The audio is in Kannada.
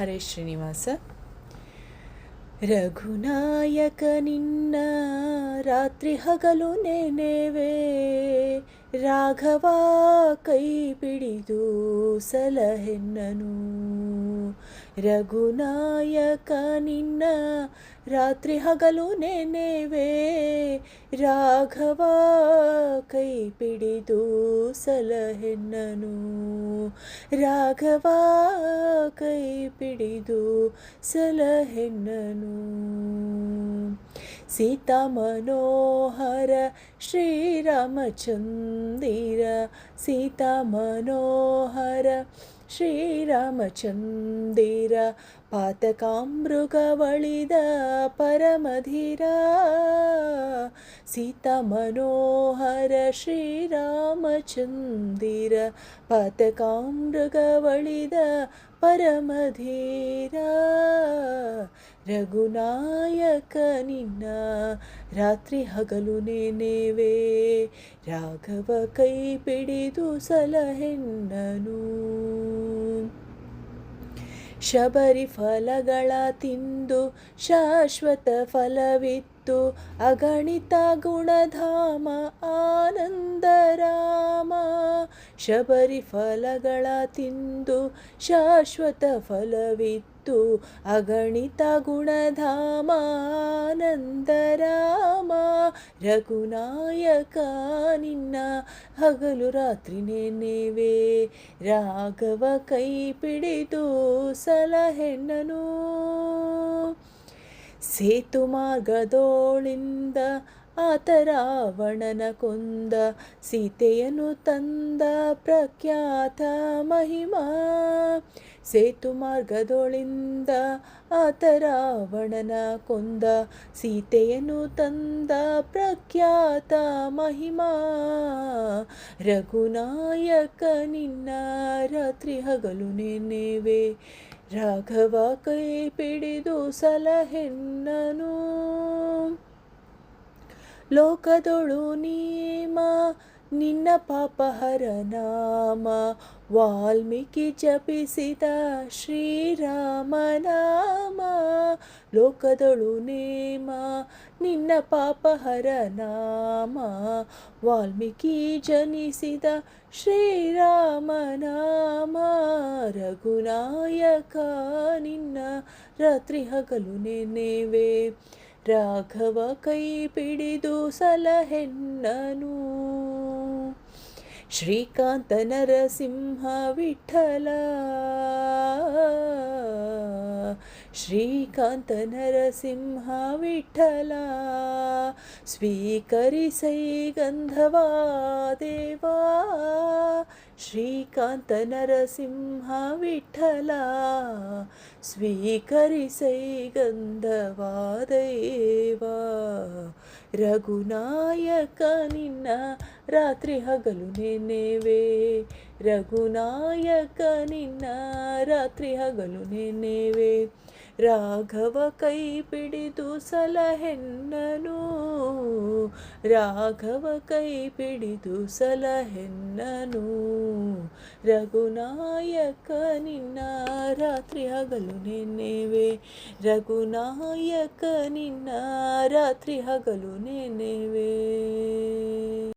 ಹರೇ ಶ್ರೀನಿವಾಸ. ರಘುನಾಯಕ ನಿನ್ನ ರಾತ್ರಿ ಹಗಲು ನೆನೆವೆ ರಾಘವ ಕೈ ಪಿಡಿದು ಸಲಹೆನ್ನನು. ರಘುನಾಯಕ ನಿನ್ನ ರಾತ್ರಿ ಹಗಲು ನೆನೆವೆ ರಾಘವ ಕೈ ಪಿಡಿದು ಸಲಹೆನ್ನನು ರಾಘವ ಕೈ ಪಿಡಿದು ಸಲಹೆನ್ನನು ಸೀತಾ ಮನೋಹರ ಶ್ರೀರಾಮಚಂದಿರ ಸೀತಾ ಮನೋಹರ ಶ್ರೀರಾಮಚಂದಿರ, ಪಾತಕಾಮೃಗವಳಿದ ಪರಮಧಿರ. ಸೀತಾ ಮನೋಹರ ಶ್ರೀರಾಮಚಂದಿರ, ಪಾತಕಾಮೃಗವಳಿದ ಪರಮಧೀರ. ರಘುನಾಯಕ ನಿನ್ನ ರಾತ್ರಿ ಹಗಲು ನೆನೆವೆ, ರಾಘವ ಕೈ ಪಿಡಿದು ಸಲಹೆನ್ನನು ಶಬರಿ ಫಲಗಳ ತಿಂದು ಶಾಶ್ವತ ಫಲವಿತ್ತು. ಅಗಣಿತ ಗುಣಧಾಮ ಆನಂದರಾಮ ಶಬರಿ ಫಲಗಳ ತಿಂದು ಶಾಶ್ವತ ಫಲವಿತ್ತು. ಅಗಣಿತ ಗುಣಧಾಮ ಆನಂದರಾಮ ರಘುನಾಯಕ, ನಿನ್ನ ಹಗಲು ರಾತ್ರಿ ನೆನೆವೆ. ರಾಘವ ಕೈ ಪಿಡಿದು ಸಲಹೆನ್ನನು ಸೇತು ಮಾರ್ಗದೋಳಿಂದ ಆತ ರಾವಣನ ಕೊಂದ ಸೀತೆಯನ್ನು ತಂದ ಪ್ರಖ್ಯಾತ ಮಹಿಮಾ. ಸೇತು ಮಾರ್ಗದೊಳಿಂದ ಆತ ರಾವಣನ ಕೊಂದ, ಸೀತೆಯನ್ನು ತಂದ ಪ್ರಖ್ಯಾತ ಮಹಿಮಾ. ರಘುನಾಯಕ, ನಿನ್ನ ರಾತ್ರಿ ಹಗಲು ನೆನೆವೆ. ರಾಘವ ಕೈ ಪಿಡಿದು ಸಲಹೆನ್ನನು. ಲೋಕದೊಳು ನೀಮ ನಿನ್ನ ಪಾಪಹರ ನಾಮ ವಾಲ್ಮೀಕಿ ಜಪಿಸಿದ ಶ್ರೀರಾಮನಾಮ ಲೋಕದೊಳು ನೇಮ ನಿನ್ನ ಪಾಪಹರ ನಾಮ ವಾಲ್ಮೀಕಿ ಜನಿಸಿದ ಶ್ರೀರಾಮನಾಮ ರಘುನಾಯಕ ನಿನ್ನ ರಾತ್ರಿ ಹಗಲು ನೆನೆವೆ ರಾಘವ ಕೈ ಪಿಡಿದು ಸಲಹೆನ್ನನು. श्रीकान्तनरसिंहविठ्ठल। श्रीकान्तनरसिंहविठ्ठल। स्वीकरिसै गन्धवा देवा। श्रीकान्तनरसिंहविठ्ठल। स्वीकरिसै गन्धवा गन्धवादेव रघुनायकनिना ರಾತ್ರಿ ಹಗಲು ನೆನೆವೆ. ರಘುನಾಯಕ ನಿನ್ನ ರಾತ್ರಿ ಹಗಲು ನೆನೆವೆ. ರಾಘವ ಕೈ ಪಿಡಿದು ಸಲಹೆನ್ನನು. ರಾಘವ ಕೈ ಪಿಡಿದು ಸಲಹೆನ್ನನು. ರಘುನಾಯಕ ನಿನ್ನ ರಾತ್ರಿ ಹಗಲು ನೆನೆವೆ. ರಘುನಾಯಕ ನಿನ್ನ ರಾತ್ರಿ ಹಗಲು ನೆನೆವೆ.